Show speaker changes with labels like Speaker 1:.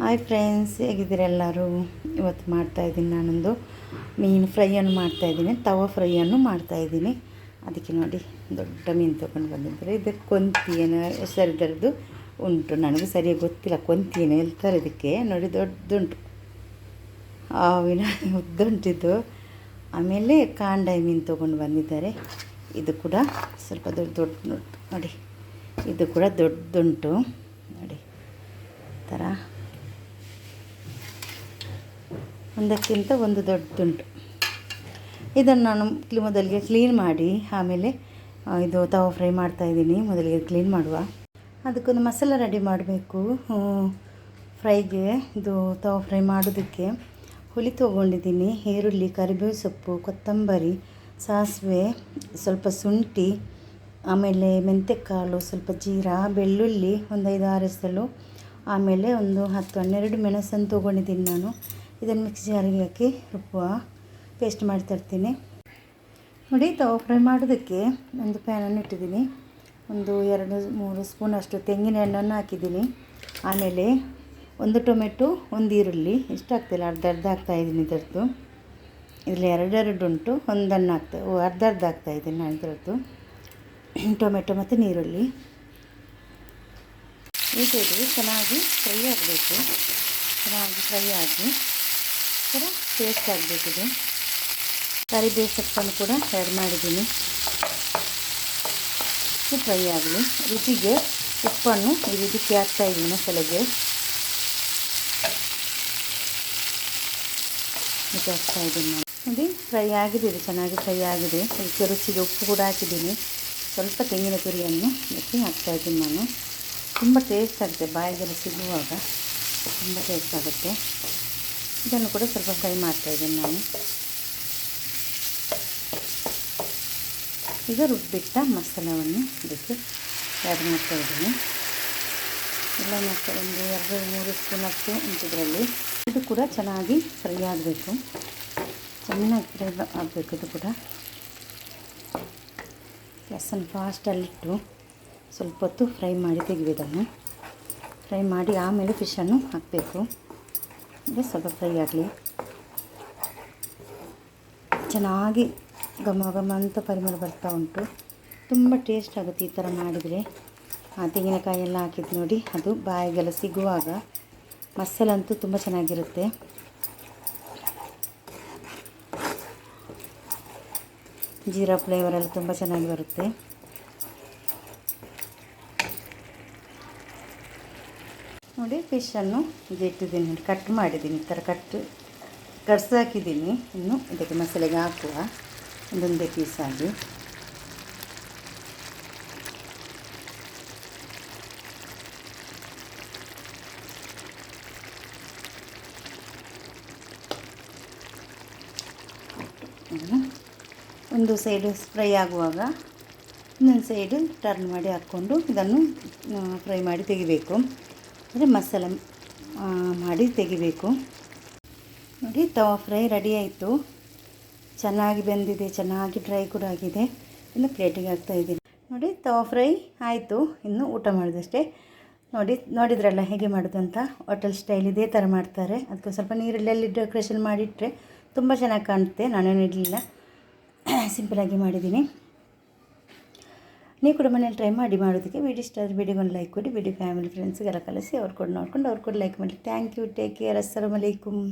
Speaker 1: Hi friends, ಹೇಗಿದ್ದೀರ ಎಲ್ಲರೂ? ಇವತ್ತು ಮಾಡ್ತಾಯಿದ್ದೀನಿ ನಾನೊಂದು ಮೀನು ಫ್ರೈಯನ್ನು ಮಾಡ್ತಾಯಿದ್ದೀನಿ ತವ ಫ್ರೈಯನ್ನು ಮಾಡ್ತಾಯಿದ್ದೀನಿ ಅದಕ್ಕೆ ನೋಡಿ, ದೊಡ್ಡ ಮೀನು ತೊಗೊಂಡು ಬಂದಿದ್ದಾರೆ. ಇದು ಕೊಂತಿ ಏನೋ ಹೆಸರಿದ್ದರದ್ದು ಉಂಟು. ನನಗೂ ಸರಿಯಾಗಿ ಗೊತ್ತಿಲ್ಲ ಕೊಂತಿ ಹೇಳ್ತಾರೆ ಇದಕ್ಕೆ. ನೋಡಿ ದೊಡ್ಡದುಂಟು ಆವಿನ ಉದ್ದುಂಟಿದ್ದು. ಆಮೇಲೆ ಕಾಂಡಾಯಿ ಮೀನು ತೊಗೊಂಡು ಬಂದಿದ್ದಾರೆ. ಇದು ಕೂಡ ಸ್ವಲ್ಪ ದೊಡ್ಡ ದೊಡ್ಡ, ನೋಡಿ. ಇದು ಕೂಡ ದೊಡ್ಡದುಂಟು ನೋಡಿ ಥರ. ಒಂದಕ್ಕಿಂತ ಒಂದು ದೊಡ್ಡದುಂಟು. ಇದನ್ನು ನಾನು ಮೊದಲಿಗೆ ಕ್ಲೀನ್ ಮಾಡಿ, ಆಮೇಲೆ ಇದು ತವ ಫ್ರೈ ಮಾಡ್ತಾಯಿದ್ದೀನಿ ಮೊದಲಿಗೆ ಕ್ಲೀನ್ ಮಾಡುವ. ಅದಕ್ಕೊಂದು ಮಸಾಲ ರೆಡಿ ಮಾಡಬೇಕು. ಫ್ರೈಗೆ ಇದು ತವ ಫ್ರೈ ಮಾಡೋದಕ್ಕೆ ಹುಳಿ ತೊಗೊಂಡಿದ್ದೀನಿ. ಈರುಳ್ಳಿ, ಕರಿಬೇವು ಸೊಪ್ಪು, ಕೊತ್ತಂಬರಿ, ಸಾಸಿವೆ, ಸ್ವಲ್ಪ ಶುಂಠಿ, ಆಮೇಲೆ ಮೆಂತ್ಯಕಾಳು ಸ್ವಲ್ಪ ಜೀರಾ, ಬೆಳ್ಳುಳ್ಳಿ, ಒಂದು ಐದು ಆರು ಆಮೇಲೆ ಒಂದು ಹತ್ತು ಹನ್ನೆರಡು ಮೆಣಸನ್ನು ತೊಗೊಂಡಿದ್ದೀನಿ ನಾನು. ಇದನ್ನು ಮಿಕ್ಸಿ ಜಾರಿಗೆ ಹಾಕಿ ರುಬ್ಬುವ ಪೇಸ್ಟ್ ಮಾಡಿ ತರ್ತೀನಿ. ನೋಡಿ ತವ ಫ್ರೈ ಮಾಡೋದಕ್ಕೆ ಒಂದು ಪ್ಯಾನನ್ನು ಇಟ್ಟಿದ್ದೀನಿ. ಒಂದು ಎರಡು ಮೂರು ಸ್ಪೂನ್ ಅಷ್ಟು ತೆಂಗಿನ ಎಣ್ಣೆಯನ್ನು ಹಾಕಿದ್ದೀನಿ. ಆಮೇಲೆ ಒಂದು ಟೊಮೆಟೊ ಒಂದು ಈರುಳ್ಳಿ. ಇಷ್ಟು ಹಾಕ್ತಿಲ್ಲ ಅರ್ಧ ಅರ್ಧ ಹಾಕ್ತಾಯಿದ್ದೀನಿ ಇದರದ್ದು. ಇದರಲ್ಲಿ ಎರಡೆರಡು ಉಂಟು ಒಂದನ್ನು ಹಾಕ್ತಾ ಓ, ಅರ್ಧ ಅರ್ಧ ಹಾಕ್ತಾಯಿದ್ದೀನಿ ನಾನು ಇದರದ್ದು. ಟೊಮೆಟೊ ಮತ್ತು ನೀರುಳ್ಳಿ ಇದು ಚೆನ್ನಾಗಿ ಫ್ರೈ ಆಗಬೇಕು. ಚೆನ್ನಾಗಿ ಫ್ರೈ ಆಗಿ ಥರ ಟೇಸ್ಟ್ ಆಗಬೇಕಿದೆ ಕರಿಬೇವು ಸೊಪ್ಪನ್ನು ಕೂಡ ಆ್ಯಡ್ ಮಾಡಿದ್ದೀನಿ. ಫ್ರೈ ಆಗಲಿ. ರುಚಿಗೆ ಉಪ್ಪನ್ನು ಈ ರೀತಿ ಹಾಕ್ತಾ ಇದ್ದೀನಿ ಸಲಗೆ. ಹಾಕ್ತಾ ಇದ್ದೀನಿ. ನಾನು ನೋಡಿ ಫ್ರೈ ಆಗಿದೆ, ಇದು ಚೆನ್ನಾಗಿ ಫ್ರೈ ಆಗಿದೆ. ಅದಕ್ಕೆ ರುಚಿಗೆ ಉಪ್ಪು ಕೂಡ ಹಾಕಿದ್ದೀನಿ. ಸ್ವಲ್ಪ ತೆಂಗಿನ ತುರಿಯನ್ನು ಹಾಕ್ತಾ ಇದ್ದೀನಿ ನಾನು. ತುಂಬ ಟೇಸ್ಟ್ ಆಗುತ್ತೆ, ಬಾಯಿಗೆಲ್ಲ ಸಿಗುವಾಗ. ತುಂಬ ಟೇಸ್ಟ್ ಆಗುತ್ತೆ. ಇದನ್ನು ಕೂಡ ಸ್ವಲ್ಪ ಫ್ರೈ ಮಾಡ್ತಾಯಿದ್ದೀನಿ ನಾನು. ಈಗ ರುಬ್ಬಿಟ್ಟ ಮಸಾಲವನ್ನು ಇದಕ್ಕೆ ಆ್ಯಡ್ ಮಾಡ್ತಾಯಿದ್ದೀನಿ ಎಲ್ಲ ಮತ್ತೆ ಒಂದು ಎರಡು, ಮೂರು ಸ್ಪೂನ್ ಅಷ್ಟು ಇದರಲ್ಲಿ ಇದು ಕೂಡ ಚೆನ್ನಾಗಿ ಫ್ರೈ ಆಗಬೇಕು. ಚೆನ್ನಾಗಿ ಫ್ರೈ ಆಗಬೇಕು ಇದು ಕೂಡ. ಗ್ಯಾಸನ್ನು ಫಾಸ್ಟಲ್ಲಿಟ್ಟು ಸ್ವಲ್ಪ ಹೊತ್ತು ಫ್ರೈ ಮಾಡಿ ತೆಗಿಬೇಕನ್ನು ಫ್ರೈ ಮಾಡಿ ಆಮೇಲೆ ಫಿಶನ್ನು ಹಾಕಬೇಕು. ಇದು ಸ್ವಲ್ಪ ಫ್ರೈ ಆಗಲಿ. ಚೆನ್ನಾಗಿ ಘಮ ಘಮ ಅಂತ ಪರಿಮಳ ಬರ್ತಾ ಉಂಟು. ತುಂಬ ಟೇಸ್ಟ್ ಆಗುತ್ತೆ ಈ ಥರ ಮಾಡಿದರೆ. ಆ ತೆಂಗಿನಕಾಯಿ ಎಲ್ಲ ಹಾಕಿದ್ದು ನೋಡಿ, ಅದು ಬಾಯಿಗೆಲ್ಲ ಸಿಗುವಾಗ ಮಸಾಲಂತೂ ತುಂಬ ಚೆನ್ನಾಗಿರುತ್ತೆ. ಜೀರಾ ಫ್ಲೇವರೆಲ್ಲ ತುಂಬ ಚೆನ್ನಾಗಿ ಬರುತ್ತೆ. ನೋಡಿ ಫಿಶನ್ನು ಇದು ಇಟ್ಟಿದ್ದೀನಿ. ನೋಡಿ ಕಟ್ ಮಾಡಿದ್ದೀನಿ. ಈ ಥರ ಕಟ್ ಹಾಕಿದ್ದೀನಿ. ಇನ್ನು ಇದಕ್ಕೆ ಮಸಾಲೆಗೆ ಹಾಕುವ ಒಂದೊಂದೇ ಪೀಸಾಗಿ ಒಂದು ಸೈಡು ಫ್ರೈ ಆಗುವಾಗ ಇನ್ನೊಂದು ಸೈಡು ಟರ್ನ್ ಮಾಡಿ ಹಾಕ್ಕೊಂಡು ಇದನ್ನು ಫ್ರೈ ಮಾಡಿ ತೆಗಿಬೇಕು. ಅಂದರೆ ಮಸಾಲೆ ಮಾಡಿ ತೆಗಿಬೇಕು. ನೋಡಿ, ತವಾ ಫ್ರೈ ರೆಡಿ ಆಯಿತು. ಚೆನ್ನಾಗಿ ಬೆಂದಿದೆ, ಚೆನ್ನಾಗಿ ಡ್ರೈ ಕೂಡ ಆಗಿದೆ. ಇನ್ನು ಪ್ಲೇಟಿಗೆ ಹಾಕ್ತಾಯಿದ್ದೀನಿ ನೋಡಿ, ತವಾ ಫ್ರೈ ಆಯಿತು. ಇನ್ನು ಊಟ ಮಾಡಿದಷ್ಟೇ. ನೋಡಿ, ನೋಡಿದ್ರಲ್ಲ ಹೇಗೆ ಮಾಡೋದು ಅಂತ? ಹೋಟೆಲ್ ಸ್ಟೈಲ್ ಇದೇ ಥರ ಮಾಡ್ತಾರೆ. ಅದಕ್ಕೆ ಸ್ವಲ್ಪ ನೀರಲ್ಲೆಲ್ಲಿ ಡೆಕೋರೇಷನ್ ಮಾಡಿಟ್ಟರೆ ತುಂಬ ಚೆನ್ನಾಗಿ ಕಾಣುತ್ತೆ. ನಾನೇನು ಇಡಲಿಲ್ಲ. ಸಿಂಪಲಾಗಿ ಮಾಡಿದ್ದೀನಿ. ನೀವು ಕೂಡ ಮನೇಲಿ ಟ್ರೈ ಮಾಡಿ ಮಾಡೋದಕ್ಕೆ ವಿಡಿಯೋ ಇಷ್ಟ ಆದರೆ ವಿಡಿಯೋಗೊಂದು ಲೈಕ್ ಕೊಡಿ ವಿಡಿಯೋ ಫ್ಯಾಮಿಲಿ ಫ್ರೆಂಡ್ಸ್ಗೆಲ್ಲ ಕಳಿಸಿ, ಅವ್ರು ಕೂಡ ನೋಡ್ಕೊಂಡು ಅವ್ರು ಕೂಡ ಲೈಕ್ ಮಾಡಿ ಥ್ಯಾಂಕ್ ಯು ಟೇಕ್ ಕೇರ್ ಅಸ್ಸಲಾಮು ಅಲೈಕುಮ್